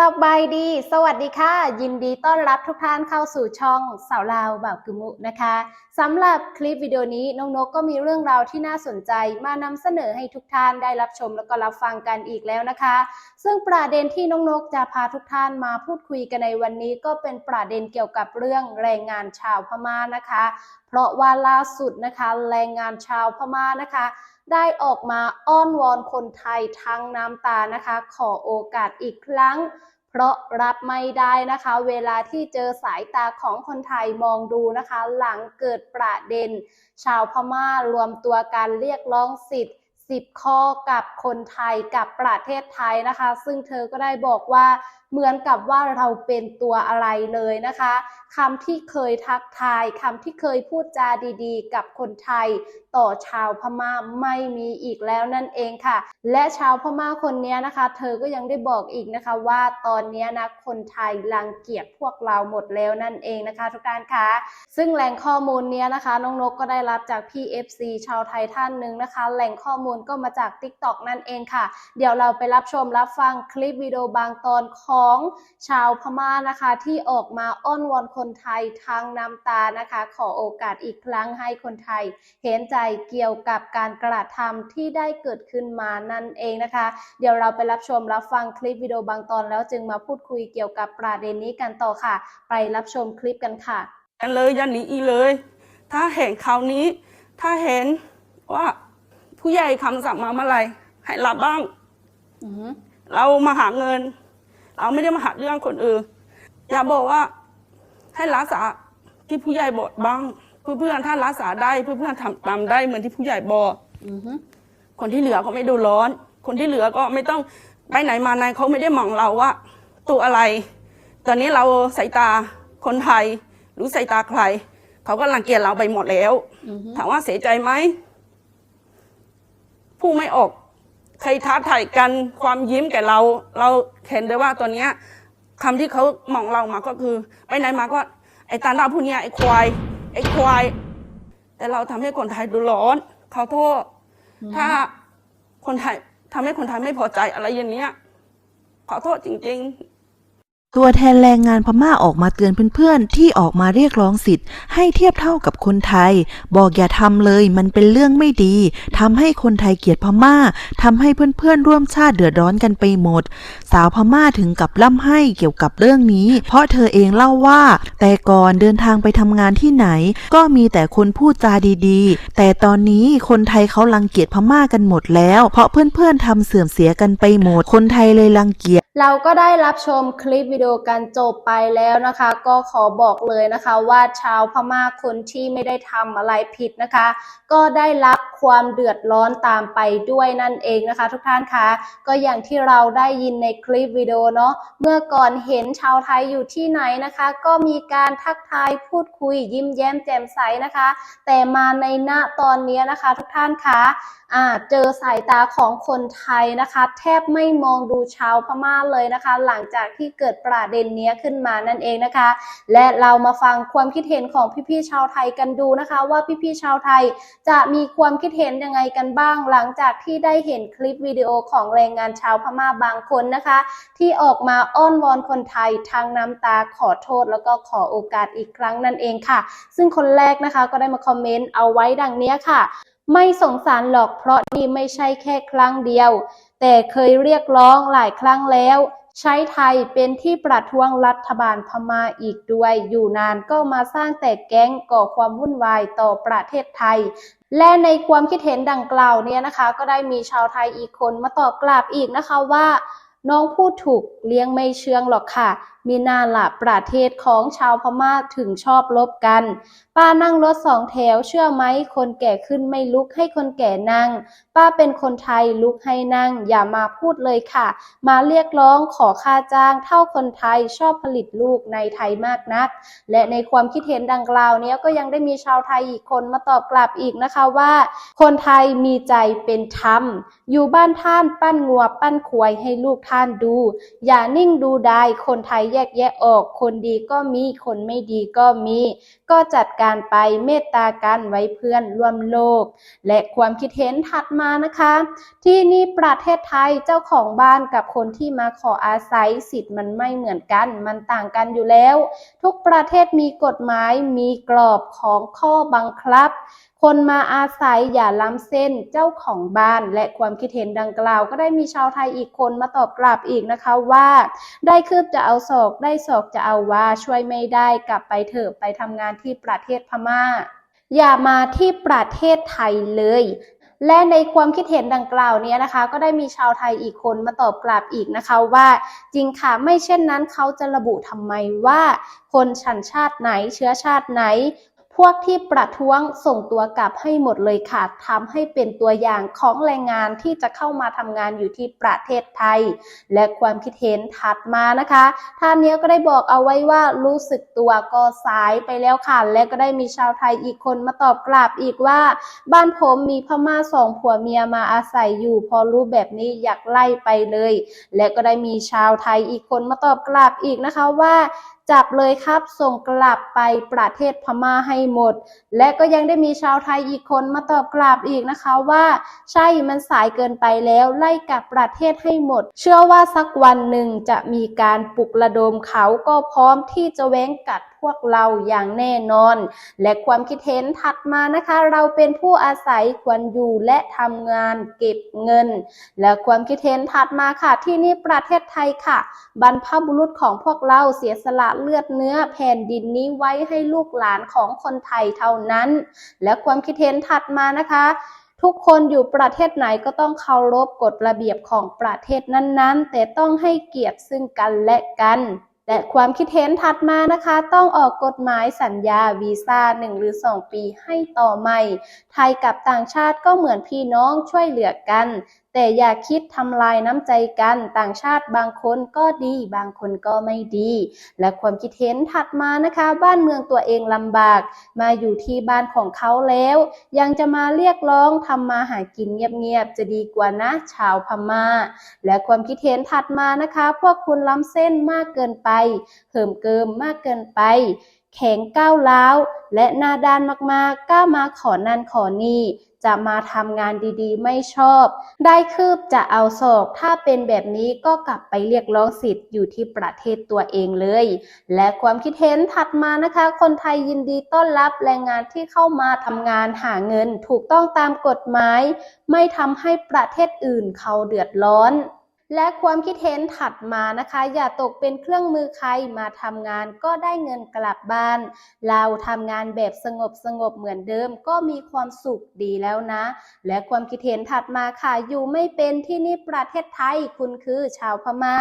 สบายดี สวัสดีค่ะ ยินดีต้อนรับทุกท่านเข้าสู่ช่องสาวลาวบ่าวกึมุนะคะสำหรับคลิปวิดีโอนี้น้องนกก็มีเรื่องราวที่น่าสนใจมานำเสนอให้ทุกท่านได้รับชมแล้วก็รับฟังกันอีกแล้วนะคะ ซึ่งประเด็นที่น้องนกจะพาทุกท่านมาพูดคุยกันในวันนี้ ก็เป็นประเด็นเกี่ยวกับเรื่องแรงงานชาวพม่านะคะ เพราะว่าล่าสุดนะคะแรงงานชาวพม่านะคะ ได้ออกมาอ้อนวอนคนไทยทั้งน้ำตานะคะ ขอโอกาสอีกครั้ง เพราะรับไม่ได้นะคะ เวลาที่เจอสายตาของคนไทยมองดูนะคะ หลังเกิดประเด็น ชาวพม่ารวมตัวการเรียกร้องสิทธิ์10 ข้อกับคนไทยกับประเทศไทยนะคะ ซึ่งเธอก็ได้บอกว่า เหมือนกับว่าเราเป็นตัวอะไรเลยนะคะคำที่เคยทักทายคำที่เคยพูดจาดีๆ กับคนไทย ต่อชาวพม่าไม่มีอีกแล้วนั่นเองค่ะ และชาวพม่าคนนี้นะคะ เธอก็ยังได้บอกอีกนะคะว่าตอนนี้นะคนไทยรังเกียจพวกเราหมดแล้วนั่นเองนะคะทุกท่านคะซึ่งแหล่งข้อมูลเนี้ยนะคะน้องนกก็ได้รับจากพี่ FC ชาวไทยท่านหนึ่งนะคะ แหล่งข้อมูลก็มาจาก TikTok นั่นเองค่ะ เดี๋ยวเราไปรับชมรับฟังคลิปวิดีโอบางตอนของชาวพม่านะคะ ที่ออกมาอ้อนวอนคนไทยทางน้ำตานะคะ ขอโอกาสอีกครั้งให้คนไทย เห็นใจเกี่ยวกับการกระทำที่ได้เกิดขึ้นมานั่นเองนะคะ เดี๋ยวเราไปรับชมรับฟังคลิปวิดีโอบางตอนแล้วจึงมาพูดคุยเกี่ยวกับประเด็นนี้กันต่อค่ะ ไปรับชมคลิปกันค่ะกันเลยอย่าหนีอีเลย ถ้าเห็นคราวนี้ ถ้าเห็นว่าผู้ใหญ่คำสั่งมาเมื่อไหร่ให้รับบ้างอือหือเรามาหาเงิน เราไม่ได้มาหาเรื่องคนอื่นอย่าบอกว่าให้รักษาที่ผู้ใหญ่บอกบ้าง เพื่อนๆถ้ารักษาได้เพื่อนๆทำตามได้เหมือนที่ผู้ใหญ่บอกอือหือคนที่เหลือก็ไม่ดูร้อน คนที่เหลือก็ไม่ต้องไปไหนมาไหนเขาไม่ได้มองเราว่า ตัวอะไร ตอนนี้เราสายตาคนไทยหรือสายตาใคร เขาก็รังเกียจเราไปหมดแล้วอือหือถามว่าเสียใจไหมผู้ไม่ออก ใครท้าทายกันความยิ้มแก่เรา เราเห็นได้ว่าตอนเนี้ยคำที่เขามองเรามาก็คือ ไปไหนมาก็ไอ้ตาดาผู้เนี้ยไอ้ควาย ไอ้ควาย แต่เราทำให้คนไทยดูร้อนเขาโทษ ถ้าคนไทยทำให้คนไทยไม่พอใจอะไรอย่างเนี้ยขอโทษจริง ๆ ตัวแทนแรงงานพม่าออกมาเตือนเพื่อนๆ ที่ออกมาเรียกร้องสิทธิ์ให้เทียบเท่ากับคนไทย บอกอย่าทำเลยมันเป็นเรื่องไม่ดี ทำให้คนไทยเกลียดพม่า ทำให้เพื่อนๆ ร่วมชาติเดือดร้อนกันไปหมด สาวพม่าถึงกับล่ำให้เกี่ยวกับเรื่องนี้ เพราะเธอเองเล่าว่า แต่ก่อนเดินทางไปทำงานที่ไหน ก็มีแต่คนพูดจาดีๆ แต่ตอนนี้คนไทยเขารังเกียจพม่ากันหมดแล้ว เพราะเพื่อนๆทำเสื่อมเสียกันไปหมด คนไทยเลยรังเกียจ เราก็ได้รับชมคลิปวิดีโอกันจบไปแล้วนะคะ ก็ขอบอกเลยนะคะว่าชาวพม่าคนที่ไม่ได้ทำอะไรผิดนะคะ ก็ได้รับความเดือดร้อนตามไปด้วยนั่นเองนะคะ ทุกท่านคะก็อย่างที่เราได้ยินในคลิปวิดีโอเนาะเมื่อก่อนเห็นชาวไทยอยู่ที่ไหนนะคะ ก็มีการทักทายพูดคุยยิ้มแย้มแจ่มใสนะคะ แต่มาในณตอนนี้นะคะ ทุกท่านคะอ่าเจอสายตาของคนไทยนะคะ แทบไม่มองดูชาวพม่าเลยนะคะ หลังจากที่เกิดประเด็นนี้ขึ้นมานั่นเองนะคะ และเรามาฟังความคิดเห็นของพี่ๆชาวไทยกันดูนะคะ ว่าพี่ๆชาวไทยจะมีความคิดเห็นยังไงกันบ้าง หลังจากที่ได้เห็นคลิปวิดีโอของแรงงานชาวพม่าบางคนนะคะ ที่ออกมาอ้อนวอนคนไทยทางน้ำตาขอโทษแล้วก็ขอโอกาสอีกครั้งนั่นเองค่ะ ซึ่งคนแรกนะคะก็ได้มาคอมเมนต์เอาไว้ดังนี้ค่ะ ไม่สงสารหรอกเพราะนี่ไม่ใช่แค่ครั้งเดียว แต่เคยเรียกร้องหลายครั้งแล้ว ใช้ไทยเป็นที่ประท้วงรัฐบาลพม่าอีกด้วย อยู่นานก็มาสร้างแต่แก๊งก่อความวุ่นวายต่อประเทศไทย และในความคิดเห็นดังกล่าวเนี่ยนะคะ ก็ได้มีชาวไทยอีกคนมาตอบกลับอีกนะคะว่า น้องพูดถูกเลี้ยงไม่เชื่องหรอกค่ะ มีนาละประเทศของชาวพม่าถึงชอบลบกัน ป้านั่งรถสองแถวเชื่อไหมคนแก่ขึ้นไม่ลุกให้คนแก่นั่ง ป้าเป็นคนไทยลุกให้นั่ง อย่ามาพูดเลยค่ะ มาเรียกร้องขอค่าจ้าง เท่าคนไทยชอบผลิตลูกในไทยมากนัก และในความคิดเห็นดังกล่าวนี้ก็ยังได้มีชาวไทยอีกคนมาตอบกลับอีกนะคะว่า คนไทยมีใจเป็นธรรม อยู่บ้านท่านปั้นงัวปั้นควายให้ลูกทท่านดู อย่านิ่งดูได้คนไทยแยกแยะออก คนดีก็มีคนไม่ดีก็มี ก็จัดการไปเมตตากันไว้เพื่อนร่วมโลก และความคิดเห็นถัดมานะคะ ที่นี่ประเทศไทยเจ้าของบ้านกับคนที่มาขออาศัยสิทธิ์มันไม่เหมือนกัน มันต่างกันอยู่แล้ว ทุกประเทศมีกฎหมายมีกรอบของข้อบังคับ คนมาอาศัยอย่าล้ำเส้นเจ้าของบ้าน และความคิดเห็นดังกล่าว ก็ได้มีชาวไทยอีกคนมาตอบกลับอีกนะคะว่า ได้คืบจะเอาศอกได้ศอกจะเอาว่าช่วยไม่ได้กลับไปเถอะไปทำงานที่ประเทศพม่า อย่ามาที่ประเทศไทยเลยและในความคิดเห็นดังกล่าวเนี้นะคะ ก็ได้มีชาวไทยอีกคนมาตอบกลับอีกนะคะว่าจริงค่ะไม่เช่นนั้นเขาจะระบุทำไมว่า คนชันชาติไหนเชื้อชาติไหน พวกที่ประท้วงส่งตัวกลับให้หมดเลยค่ะทำให้เป็นตัวอย่างของแรงงานที่จะเข้ามาทำงานอยู่ที่ประเทศไทย และความคิดเห็นถัดมานะคะ ท่านนี้ก็ได้บอกเอาไว้ว่ารู้สึกตัวก็สายไปแล้วค่ะ และก็ได้มีชาวไทยอีกคนมาตอบกลับอีกว่า บ้านผมมีพม่าสองผัวเมียมาอาศัยอยู่พอรู้แบบนี้อยากไล่ไปเลย และก็ได้มีชาวไทยอีกคนมาตอบกลับอีกนะคะว่า จับเลยครับส่งกลับไปประเทศพม่าให้หมด และก็ยังได้มีชาวไทยอีกคนมาตอบกลับอีกนะคะว่า ใช่มันสายเกินไปแล้วไล่กลับประเทศให้หมด เชื่อว่าสักวันหนึ่งจะมีการปลุกระดมเขาก็พร้อมที่จะแว้งกัด วกเราอย่างแน่นอน และความคิดเห็นถัดมานะคะ เราเป็นผู้อาศัยควรอยู่และทำงานเก็บเงิน และความคิดเห็นถัดมาค่ะ ที่นี่ประเทศไทยค่ะ บรรพบุรุษของพวกเราเสียสละเลือดเนื้อแผ่นดินนี้ไว้ให้ลูกหลานของคนไทยเท่านั้น และความคิดเห็นถัดมานะคะทุกคนอยู่ประเทศไหนก็ต้องเคารพกฎระเบียบของประเทศนั้นๆ แต่ต้องให้เกียรติซึ่งกันและกัน และความคิดเห็นถัดมานะคะ ต้องออกกฎหมายสัญญาวีซ่า 1 หรือ 2 ปีให้ต่อใหม่ ไทยกับต่างชาติก็เหมือนพี่น้องช่วยเหลือกัน แต่อย่าคิดทำลายน้ำใจกันต่างชาติบางคนก็ดี บางคนก็ไม่ดี และความคิดเห็นถัดมานะคะ บ้านเมืองตัวเองลำบาก มาอยู่ที่บ้านของเขาแล้ว ยังจะมาเรียกร้องทำมาหากินเงียบๆจะดีกว่านะชาวพม่า และความคิดเห็นถัดมานะคะ พวกคุณล้ำเส้นมากเกินไปเหิมเกิมมากเกินไป แข็งก้าวร้าวและหน้าด้านมากๆกล้ามาขอนั่นขอนี่ จะมาทำงานดีๆ ไม่ชอบ ได้คืบจะเอาศอก ถ้าเป็นแบบนี้ก็กลับไปเรียกร้องสิทธิ์อยู่ที่ประเทศตัวเองเลย และความคิดเห็นถัดมานะคะ คนไทยยินดีต้อนรับแรงงานที่เข้ามาทำงานหาเงิน ถูกต้องตามกฎหมาย ไม่ทำให้ประเทศอื่นเขาเดือดร้อน และความคิดเห็นถัดมานะคะ อย่าตกเป็นเครื่องมือใครมาทำงานก็ได้เงินกลับบ้าน เราทำงานแบบสงบสงบเหมือนเดิมก็มีความสุขดีแล้วนะ และความคิดเห็นถัดมาค่ะอยู่ไม่เป็นที่นี่ประเทศไทยคุณคือชาวพม่า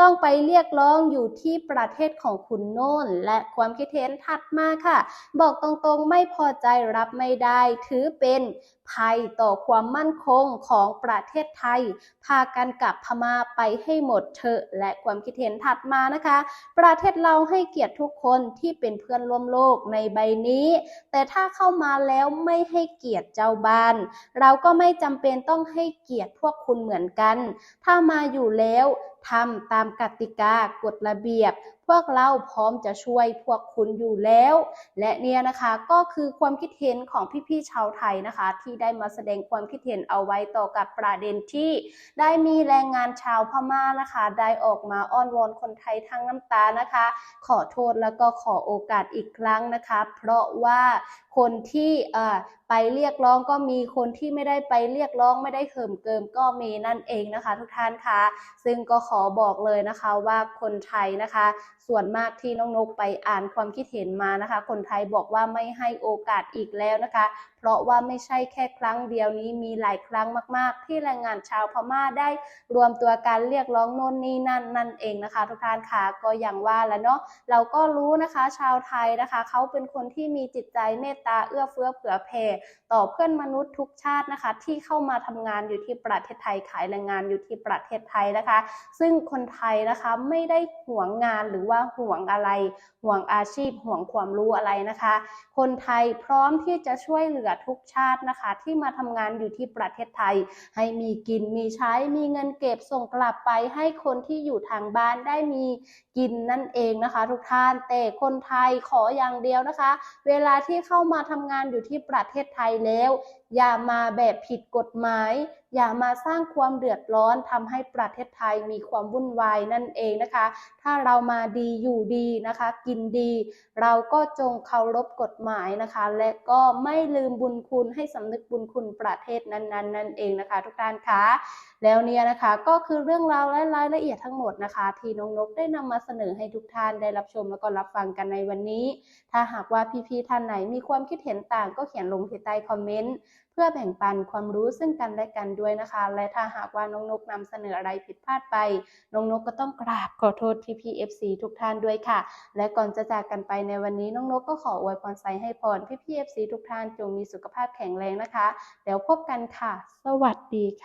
ต้องไปเรียกร้องอยู่ที่ประเทศของคุณโน่น และความคิดเห็นถัดมาค่ะ บอกตรงๆไม่พอใจรับไม่ได้ ถือเป็นภัยต่อความมั่นคงของประเทศไทย พากันกลับพม่าไปให้หมดเถอะและความคิดเห็นถัดมานะคะ ประเทศเราให้เกียรติทุกคนที่เป็นเพื่อนร่วมโลกในใบนี้ แต่ถ้าเข้ามาแล้วไม่ให้เกียรติเจ้าบ้าน เราก็ไม่จำเป็นต้องให้เกียรติพวกคุณเหมือนกัน ถ้ามาอยู่แล้ว ทำตามกติกากฎระเบียบ พวกเราพร้อมจะช่วยพวกคุณอยู่แล้ว และเนี่ยนะคะก็คือความคิดเห็นของพี่ๆชาวไทยนะคะ ที่ได้มาแสดงความคิดเห็นเอาไว้ต่อกับประเด็นที่ ได้มีแรงงานชาวพม่านะคะ ได้ออกมาอ้อนวอนคนไทยทั้งน้ำตานะคะ ขอโทษแล้วก็ขอโอกาสอีกครั้งนะคะ เพราะว่าคนที่ไปเรียกร้องก็มีคนที่ไม่ได้ไปเรียกร้องไม่ได้เขิมเกิมก็มีนั่นเองนะคะ ทุกท่านคะซึ่งก็ขอบอกเลยนะคะว่าคนไทยนะคะส่วนมากที่น้องนกไปอ่านความคิดเห็นมานะคะ คนไทยบอกว่าไม่ให้โอกาสอีกแล้วนะคะ เพราะว่าไม่ใช่แค่ครั้งเดียวนี้มีหลายครั้งมาก ๆ ที่แรงงานชาวพม่าได้รวมตัวการเรียกร้องโน่นนี่นั่นนั่นเองนะคะ ทุกท่านค่ะก็อย่างว่าแล้วเนาะเราก็รู้นะคะชาวไทยนะคะ เขาเป็นคนที่มีจิตใจเมตตาเอื้อเฟื้อเผื่อแผ่ต่อเพื่อนมนุษย์ทุกชาตินะคะ ที่เข้ามาทำงานอยู่ที่ประเทศไทยขายแรงงานอยู่ที่ประเทศไทยนะคะ ซึ่งคนไทยนะคะไม่ได้ห่วงงานหรือว่าห่วงอะไร ห่วงอาชีพ ห่วงความรู้อะไรนะคะ คนไทยพร้อมที่จะช่วยเหลือทุกชาตินะคะ ที่มาทำงานอยู่ที่ประเทศไทย ให้มีกินมีใช้มีเงินเก็บส่งกลับไปให้คนที่อยู่ทางบ้านได้มีกินนั่นเองนะคะ ทุกท่านแต่คนไทยขออย่างเดียวนะคะ เวลาที่เข้ามาทำงานอยู่ที่ประเทศไทยแล้วอย่ามาแบบผิดกฎหมาย อย่ามาสร้างความเดือดร้อนทำให้ประเทศไทยมีความวุ่นวายนั่นเองนะคะ ถ้าเรามาดีอยู่ดีนะคะ กินดี เราก็จงเคารพกฎหมายนะคะ และก็ไม่ลืมบุญคุณให้สำนึกบุญคุณประเทศนั้นๆนั่นเองนะคะ ทุกท่านคะแล้วเนี่ยนะคะก็คือเรื่องราวและรายละเอียดทั้งหมดนะคะ ที่น้องนกได้นำมาเสนอให้ทุกท่านได้รับชมแล้วก็รับฟังกันในวันนี้ ถ้าหากว่าพี่ๆท่านไหนมีความคิดเห็นต่างก็เขียนลงที่ใต้คอมเมนต์เพื่อแบ่งปันความรู้ซึ่งกันและกันด้วยนะคะ และถ้าหากว่าน้องนกนำเสนออะไรผิดพลาดไป น้องนกก็ต้องกราบขอโทษพี่พีเอฟซีทุกท่านด้วยค่ะ และก่อนจะจากกันไปในวันนี้น้องนกก็ขออวยพรใส่ให้พรพี่พีเอฟซีทุกท่านจงมีสุขภาพแข็งแรงนะคะ แล้วพบกันค่ะ สวัสดีค่ะ